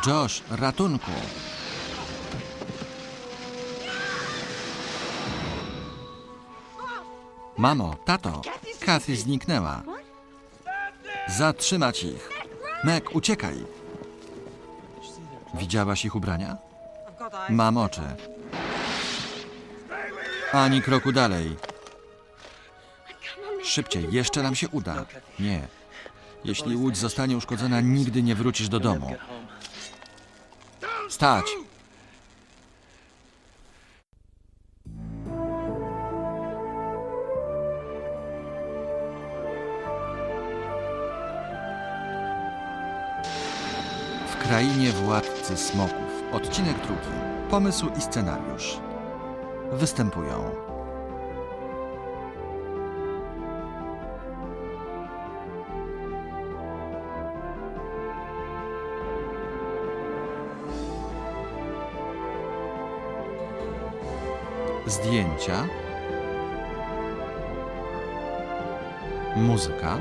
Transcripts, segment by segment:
Josh, ratunku! Mamo, tato, Kathy zniknęła. Zatrzymać ich. Meg, uciekaj. Widziałaś ich ubrania? Mam oczy. Ani kroku dalej. Szybciej, jeszcze nam się uda. Nie. Jeśli łódź zostanie uszkodzona, nigdy nie wrócisz do domu. Stać! W krainie władcy smoków. Odcinek drugi. Pomysł i scenariusz. Występują zdjęcia, muzyka,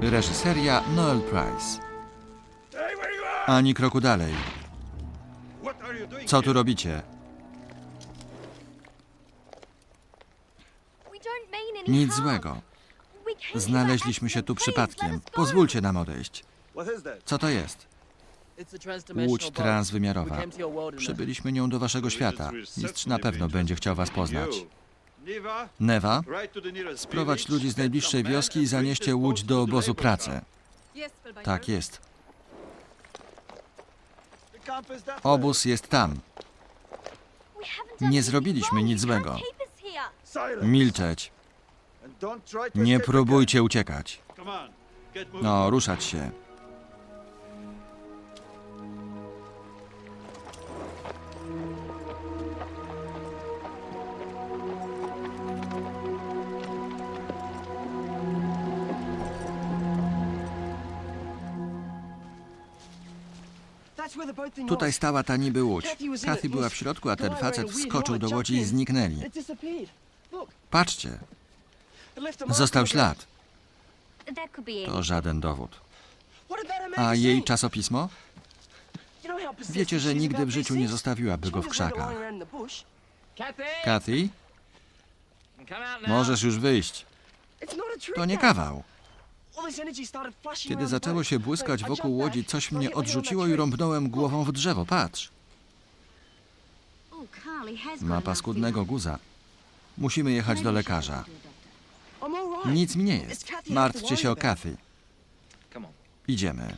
reżyseria Noel Price. Ani kroku dalej. Co tu robicie? Nic złego. Znaleźliśmy się tu przypadkiem. Pozwólcie nam odejść. Co to jest? Łódź transwymiarowa. Przybyliśmy nią do waszego świata. Mistrz na pewno będzie chciał was poznać. Newa, sprowadź ludzi z najbliższej wioski i zanieście łódź do obozu pracy. Tak jest. Obóz jest tam. Nie zrobiliśmy nic złego. Milczeć. Nie próbujcie uciekać. No, ruszać się. Tutaj stała ta niby łódź. Kathy była w środku, a ten facet wskoczył do łodzi i zniknęli. Patrzcie, został ślad. To żaden dowód. A jej czasopismo? Wiecie, że nigdy w życiu nie zostawiłaby go w krzakach. Kathy, możesz już wyjść. To nie kawał. Kiedy zaczęło się błyskać wokół łodzi, coś mnie odrzuciło i rąbnąłem głową w drzewo. Patrz, ma paskudnego guza. Musimy jechać do lekarza. Nic mi nie jest. Martwcie się o Kathy. Idziemy.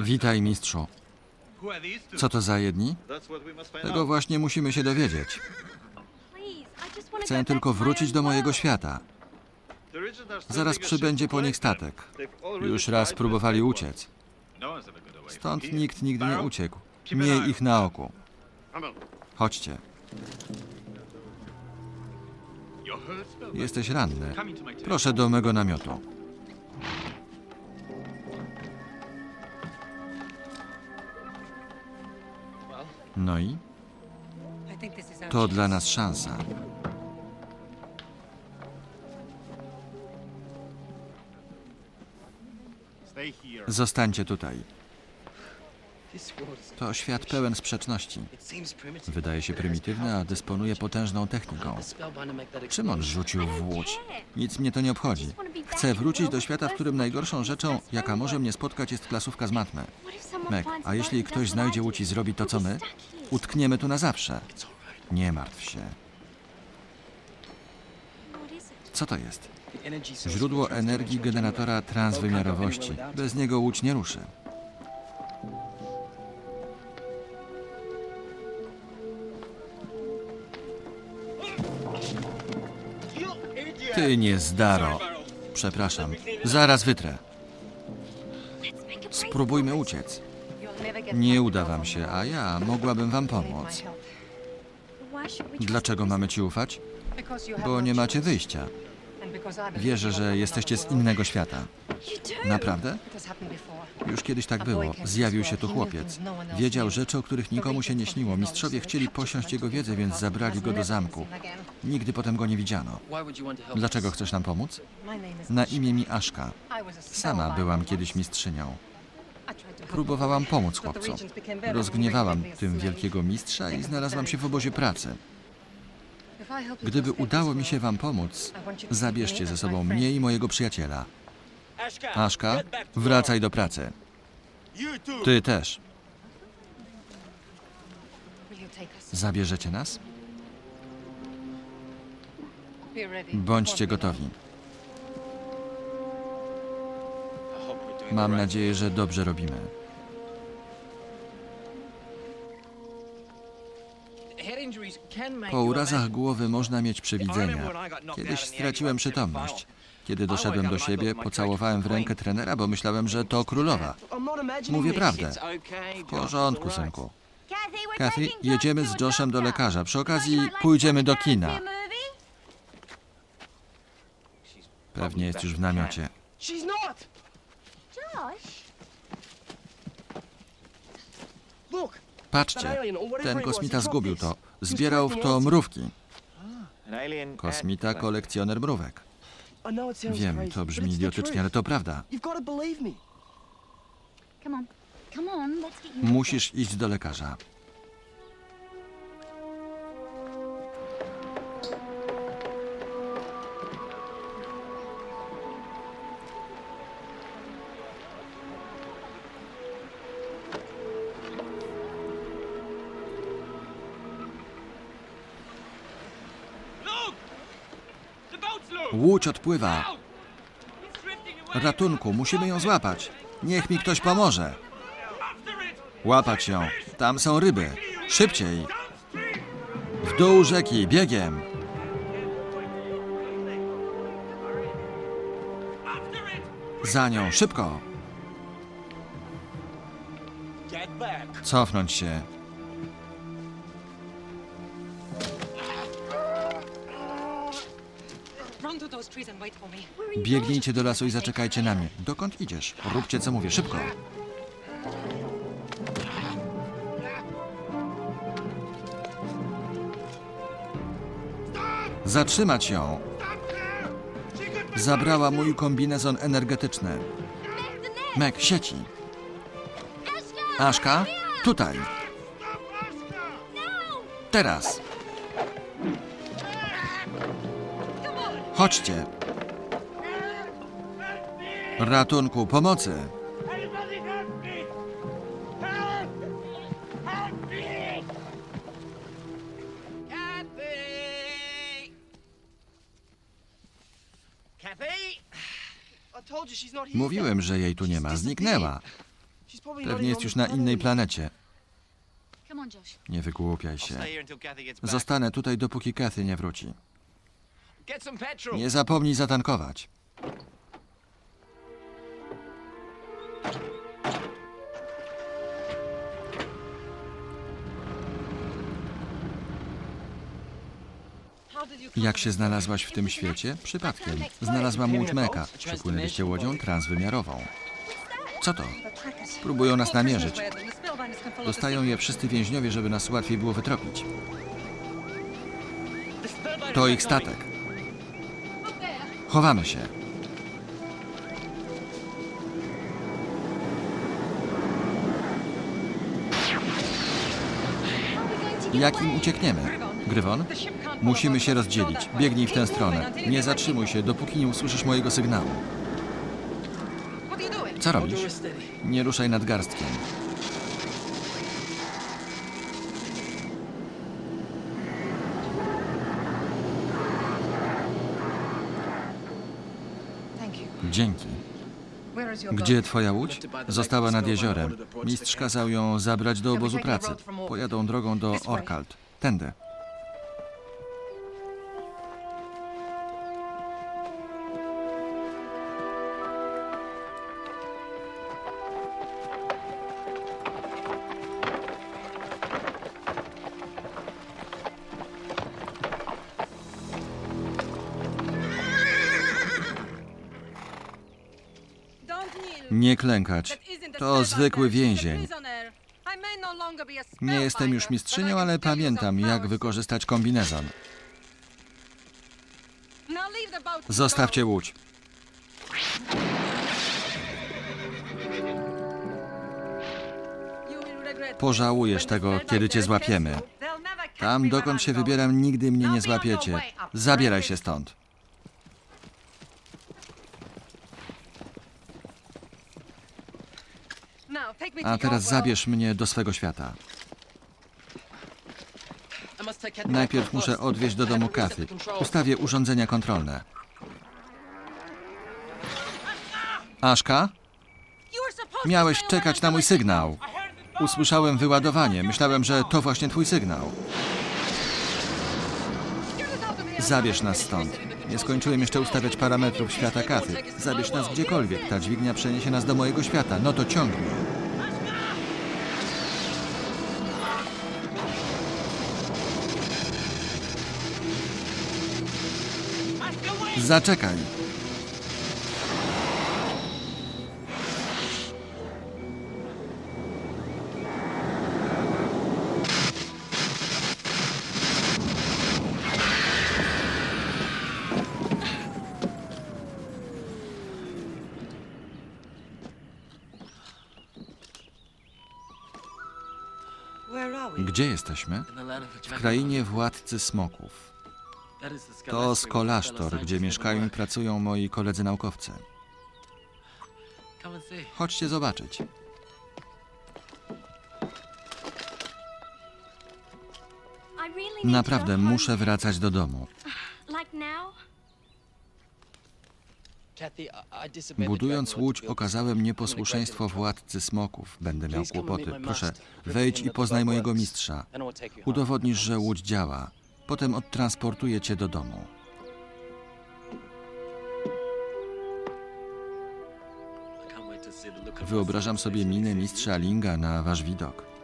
Witaj, mistrzu. Co to za jedni? Tego właśnie musimy się dowiedzieć. Chcę tylko wrócić do mojego świata. Zaraz przybędzie po nich statek. Już raz próbowali uciec. Stąd nikt nigdy nie uciekł. Miej ich na oku. Chodźcie. Jesteś ranny. Proszę do mego namiotu. No i? To dla nas szansa. Zostańcie tutaj. To świat pełen sprzeczności. Wydaje się prymitywny, a dysponuje potężną techniką. Czym on rzucił w łódź? Nic mnie to nie obchodzi. Chcę wrócić do świata, w którym najgorszą rzeczą, jaka może mnie spotkać, jest klasówka z matmy. Meg, a jeśli ktoś znajdzie łódź i zrobi to, co my? Utkniemy tu na zawsze. Nie martw się. Co to jest? Źródło energii generatora transwymiarowości. Bez niego łódź nie ruszy. Ty nie zdaro. Przepraszam. Zaraz wytrę. Spróbujmy uciec. Nie uda wam się, a ja mogłabym wam pomóc. Dlaczego mamy ci ufać? Bo nie macie wyjścia. Wierzę, że jesteście z innego świata. Naprawdę? Już kiedyś tak było. Zjawił się tu chłopiec. Wiedział rzeczy, o których nikomu się nie śniło. Mistrzowie chcieli posiąść jego wiedzę, więc zabrali go do zamku. Nigdy potem go nie widziano. Dlaczego chcesz nam pomóc? Na imię mi Aszka. Sama byłam kiedyś mistrzynią. Próbowałam pomóc chłopcom. Rozgniewałam tym wielkiego mistrza i znalazłam się w obozie pracy. Gdyby udało mi się wam pomóc, zabierzcie ze sobą mnie i mojego przyjaciela. Aszka, wracaj do pracy. Ty też. Zabierzecie nas? Bądźcie gotowi. Mam nadzieję, że dobrze robimy. Po urazach głowy można mieć przewidzenia. Kiedyś straciłem przytomność. Kiedy doszedłem do siebie, pocałowałem w rękę trenera, bo myślałem, że to królowa. Mówię prawdę. W porządku, synku. Kathy, jedziemy z Joshem do lekarza. Przy okazji pójdziemy do kina. Pewnie jest już w namiocie. Patrzcie, ten kosmita zgubił to. Zbierał w to mrówki. Kosmita, kolekcjoner mrówek. It sounds Wiem, to brzmi idiotycznie, ale to prawda. Musisz iść do lekarza. Łódź odpływa. Ratunku, musimy ją złapać. Niech mi ktoś pomoże. Łapać ją. Tam są ryby. Szybciej. W dół rzeki, biegiem. Za nią, szybko. Cofnąć się. Biegnijcie do lasu i zaczekajcie na mnie. Dokąd idziesz? Róbcie co mówię, szybko. Zatrzymać ją. Zabrała mój kombinezon energetyczny. Meg, sieci. Aszka, tutaj. Teraz. Chodźcie. Ratunku, pomocy. Mówiłem, że jej tu nie ma. Zniknęła. Pewnie jest już na innej planecie. Nie wygłupiaj się. Zostanę tutaj, dopóki Kathy nie wróci. Nie zapomnij zatankować. Jak się znalazłaś w tym świecie? Przypadkiem. Znalazłam łódź Meka. Przypłynęliście łodzią transwymiarową. Co to? Próbują nas namierzyć. Dostają je wszyscy więźniowie, żeby nas łatwiej było wytropić. To ich statek. Chowamy się. Jak im uciekniemy? Grywon? Musimy się rozdzielić. Biegnij w tę stronę. Nie zatrzymuj się, dopóki nie usłyszysz mojego sygnału. Co robisz? Nie ruszaj nadgarstkiem. Thank you. Dzięki. Gdzie twoja łódź? Została nad jeziorem. Mistrz kazał ją zabrać do obozu pracy. Pojadą drogą do Orkalt. Tędy. Nie klękać. To zwykły więzień. no Nie jestem już mistrzynią, ale pamiętam, jak wykorzystać kombinezon. Zostawcie łódź. Pożałujesz tego, kiedy cię złapiemy. Tam, dokąd się wybieram, nigdy mnie nie złapiecie. Zabieraj się stąd. A teraz zabierz mnie do swego świata. Najpierw muszę odwieźć do domu Kathy. Ustawię urządzenia kontrolne. Aszka? Miałeś czekać na mój sygnał. Usłyszałem wyładowanie. Myślałem, że to właśnie twój sygnał. Zabierz nas stąd. Nie skończyłem jeszcze ustawiać parametrów świata Kathy. Zabierz nas gdziekolwiek. Ta dźwignia przeniesie nas do mojego świata. No to ciągnij. Zaczekaj. Gdzie jesteśmy? W krainie władcy smoków. To skolasztor, gdzie mieszkają i pracują moi koledzy naukowcy. Chodźcie zobaczyć. Naprawdę muszę wracać do domu. Budując łódź, okazałem nieposłuszeństwo władcy smoków. Będę miał kłopoty. Proszę, wejdź i poznaj mojego mistrza. Udowodnisz, że łódź działa. Potem odtransportuję cię do domu. Wyobrażam sobie minę mistrza Linga na wasz widok.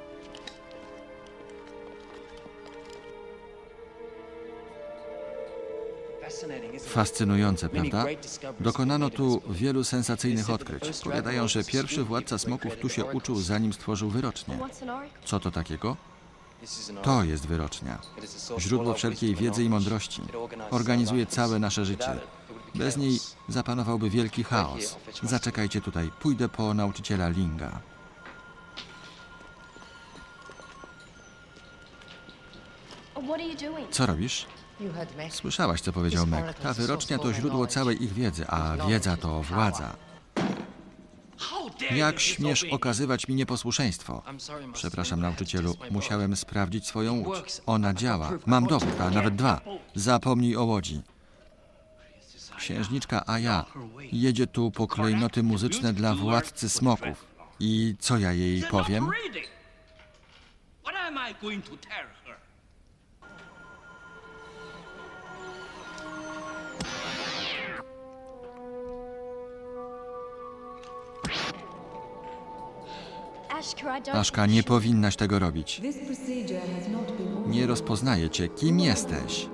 Fascynujące, prawda? Dokonano tu wielu sensacyjnych odkryć. Powiadają, że pierwszy władca smoków tu się uczył, zanim stworzył oracle? Co to takiego? To jest wyrocznia. Źródło wszelkiej wiedzy i mądrości. Organizuje całe nasze życie. Bez niej zapanowałby wielki chaos. Zaczekajcie tutaj, pójdę po nauczyciela Linga. Doing? Co robisz? Słyszałaś, co powiedział Meg. Ta wyrocznia to źródło całej ich wiedzy, a wiedza to władza. Jak śmiesz okazywać mi nieposłuszeństwo? Przepraszam, nauczycielu, musiałem sprawdzić swoją łódź. Ona działa. Mam dowód, a nawet dwa. Zapomnij o łodzi. Księżniczka Aja jedzie tu po klejnoty muzyczne dla władcy smoków. I co ja jej powiem? What am I going to tell her? Aszka, nie powinnaś tego robić. Nie rozpoznaję cię. Kim jesteś?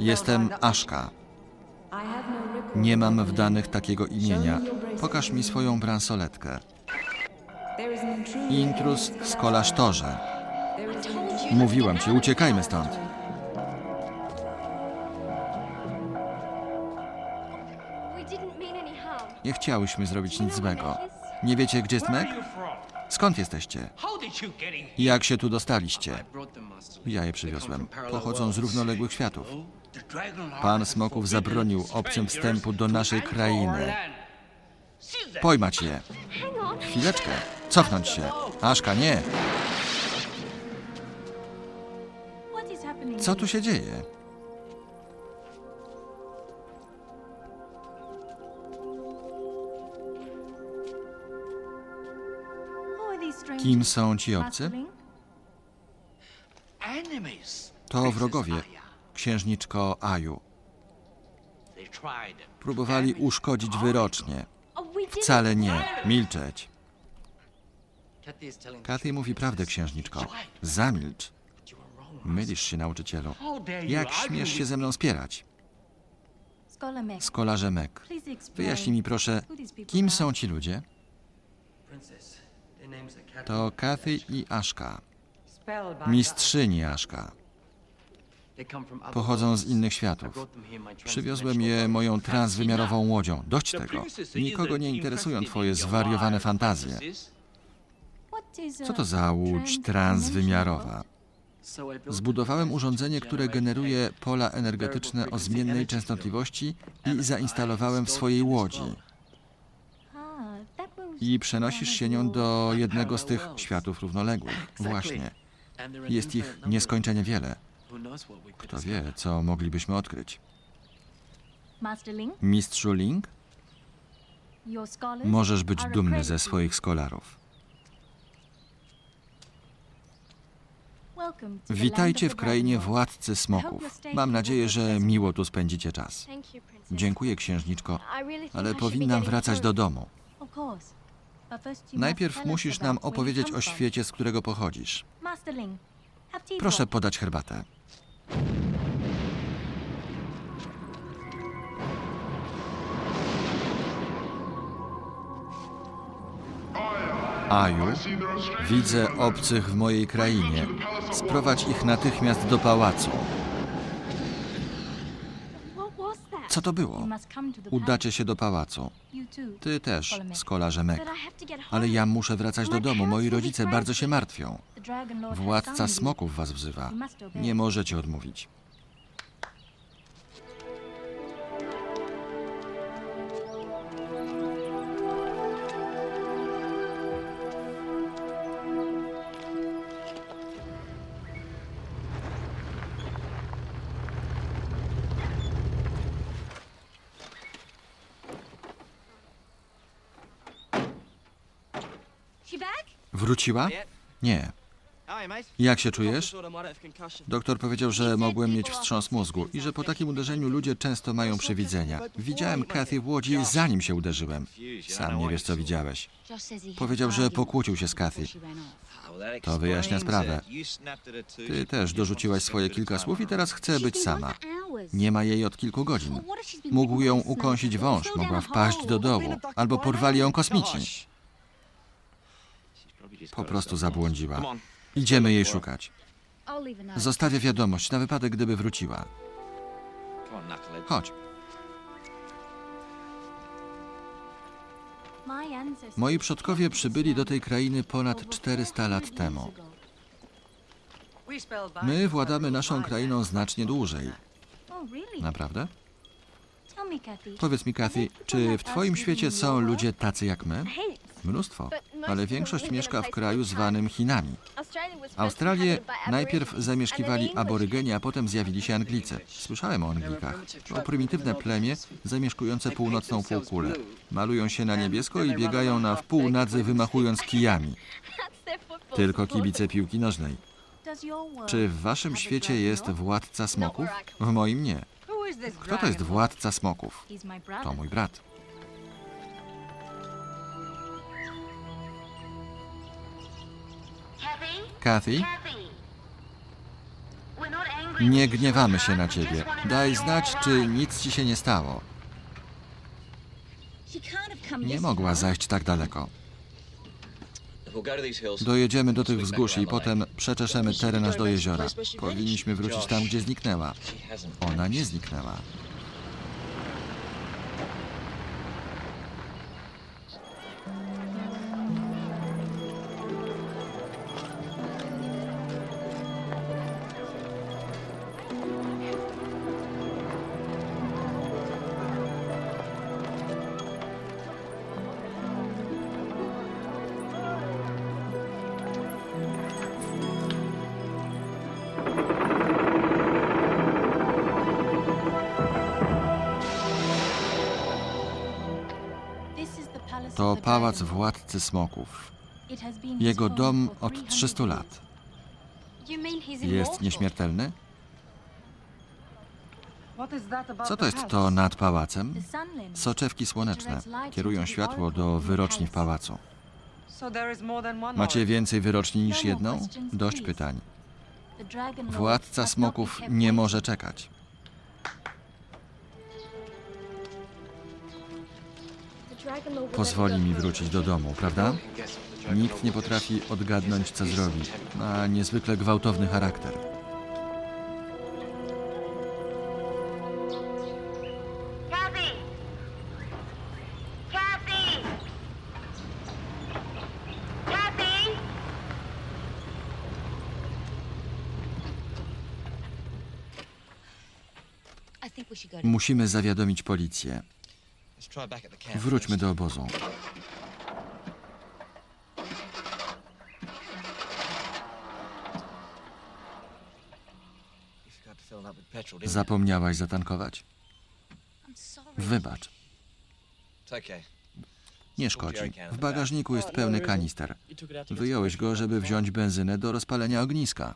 Jestem. Aszka. Nie mam w danych takiego imienia. Pokaż mi swoją bransoletkę. Intruz w skolasztorze. Mówiłam ci, uciekajmy stąd. Nie chciałyśmy zrobić nic złego. Nie wiecie, gdzie jest Meg? Skąd jesteście? Jak się tu dostaliście? Ja je przywiozłem. Pochodzą z równoległych światów. Lord Pan Smoków zabronił obcym wstępu do naszej krainy. Pojmać je. Chwileczkę. Cofnąć się. Aszka, nie. Co tu się dzieje? Kim są ci obcy? To wrogowie. Księżniczko Aju. Próbowali uszkodzić wyrocznie. Oh. Wcale nie. Milczeć. Kathy mówi prawdę, księżniczko. Zamilcz. Mylisz się, nauczycielu. Jak śmiesz się ze mną spierać? Skolarze explain. Wyjaśnij mi proszę, kim są ci ludzie? To Kathy i Aszka, mistrzyni Aszka. Pochodzą z innych światów. Przywiozłem je moją transwymiarową łodzią. Dość tego. Nikogo nie interesują twoje zwariowane fantazje. Co to za łódź transwymiarowa? Zbudowałem urządzenie, które generuje pola energetyczne o zmiennej częstotliwości i zainstalowałem w swojej łodzi. I przenosisz się nią do jednego z tych światów równoległych. Właśnie. Jest ich nieskończenie wiele. Kto wie, co moglibyśmy odkryć. Master Ling, Mistrzu Ling, your scholars możesz być are dumny ze swoich scholarów. Welcome to the land Witajcie of w the krainie Dragon władcy smoków. Mam nadzieję, że miło tu spędzicie czas. Dziękuję, księżniczko, ale powinnam wracać do domu. Lord. Of course. Najpierw musisz nam opowiedzieć o świecie, z którego pochodzisz. Proszę podać herbatę. Aju, widzę obcych w mojej krainie. Sprowadź ich natychmiast do pałacu. What was that? Co to było? Udacie się do pałacu. Ty też, skolarze Mek. Ale ja muszę wracać do domu. Moi rodzice bardzo się martwią. Władca smoków was wzywa. Nie możecie odmówić. Wróciła? Nie. Jak się czujesz? Doktor powiedział, że mogłem mieć wstrząs mózgu i że po takim uderzeniu ludzie często mają przewidzenia. Widziałem Kathy w łodzi, zanim się uderzyłem. Sam nie wiesz, co widziałeś. Powiedział, że pokłócił się z Kathy. To wyjaśnia sprawę. Ty też dorzuciłaś swoje kilka słów i teraz chce być sama. Nie ma jej od kilku godzin. Mógł ją ukąsić wąż, mogła wpaść do dołu, albo porwali ją kosmici. Po prostu zabłądziła. Idziemy jej szukać. Zostawię wiadomość na wypadek, gdyby wróciła. Chodź. Moi przodkowie przybyli do tej krainy ponad 400 lat temu. My władamy naszą krainą znacznie dłużej. Naprawdę? Powiedz mi, Kathy, czy w Twoim świecie są ludzie tacy jak my? Mnóstwo, ale większość mieszka w kraju zwanym Chinami. Australię najpierw zamieszkiwali aborygeni, a potem zjawili się Anglicy. Słyszałem o Anglikach. To prymitywne plemię zamieszkujące północną półkulę. Malują się na niebiesko i biegają na wpół nadzy wymachując kijami. Tylko kibice piłki nożnej. Czy w waszym świecie jest władca smoków? W moim nie. Kto to jest władca smoków? To mój brat. Kathy, nie gniewamy się na ciebie. Daj znać, czy nic ci się nie stało. Nie mogła zajść tak daleko. Dojedziemy do tych wzgórz i potem przeczeszemy teren aż do jeziora. Powinniśmy wrócić tam, gdzie zniknęła. Ona nie zniknęła. To pałac władcy smoków. Jego dom od 300 300 years. lat. Jest nieśmiertelny? Co to jest to nad pałacem? Soczewki słoneczne kierują światło do wyroczni w pałacu. Macie więcej wyroczni niż jedną? Dość pytań. Władca smoków nie może czekać. Pozwoli mi wrócić do domu, prawda? Nikt nie potrafi odgadnąć, co zrobi. Ma niezwykle gwałtowny charakter. Kathy! Kathy! Kathy! Musimy zawiadomić policję. Wróćmy do obozu. Zapomniałaś zatankować? Wybacz. Nie szkodzi. W bagażniku jest pełny kanister. Wyjąłeś go, żeby wziąć benzynę do rozpalenia ogniska.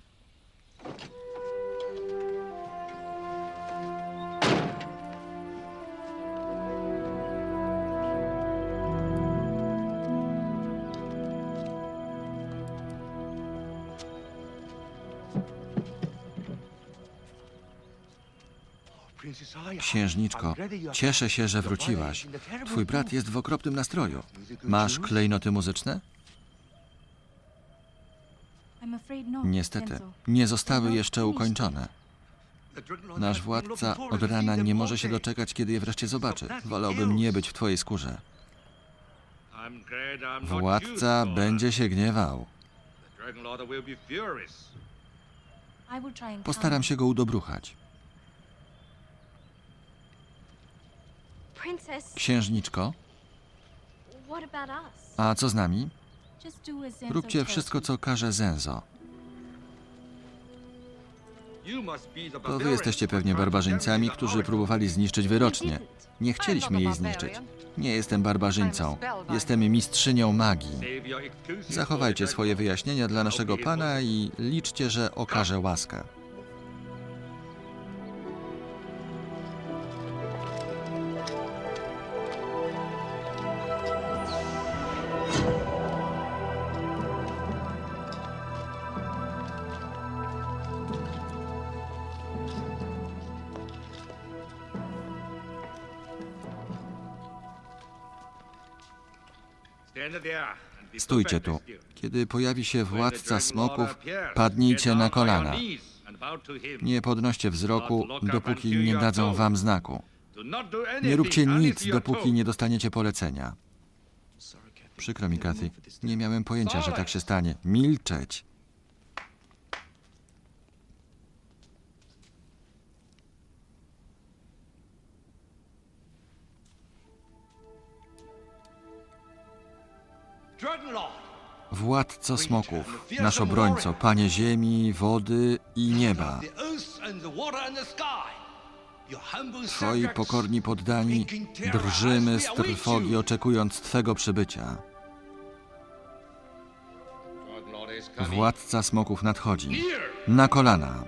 Księżniczko, cieszę się, że wróciłaś. Twój brat jest w okropnym nastroju. Masz klejnoty muzyczne? Niestety, nie zostały jeszcze ukończone. Nasz władca od rana nie może się doczekać, kiedy je wreszcie zobaczy. Wolałbym nie być w twojej skórze. Władca będzie się gniewał. Postaram się go udobruchać. Księżniczko, a co z nami? Róbcie wszystko, co każe Zenzo. To wy jesteście pewnie barbarzyńcami, którzy próbowali zniszczyć wyrocznie. Nie chcieliśmy jej zniszczyć. Nie jestem barbarzyńcą. Jestem mistrzynią magii. Zachowajcie swoje wyjaśnienia dla naszego pana i liczcie, że okaże łaskę. Stójcie tu. Kiedy pojawi się władca smoków, padnijcie na kolana. Nie podnoście wzroku, dopóki nie dadzą wam znaku. Nie róbcie nic, dopóki nie dostaniecie polecenia. Przykro mi, Kathy. Nie miałem pojęcia, że tak się stanie. Milczeć. Władco smoków, nasz obrońco, panie ziemi, wody i nieba. Twoi pokorni poddani drżymy z trwogi, oczekując Twego przybycia. Władca smoków nadchodzi. Na kolana.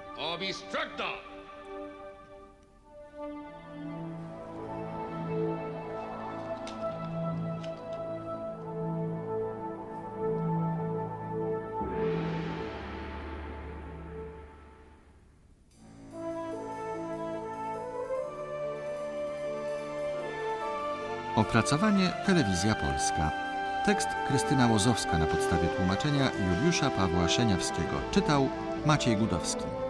Opracowanie Telewizja Polska. Tekst Krystyna Łozowska na podstawie tłumaczenia Juliusza Pawła Szeniawskiego. Czytał Maciej Gudowski.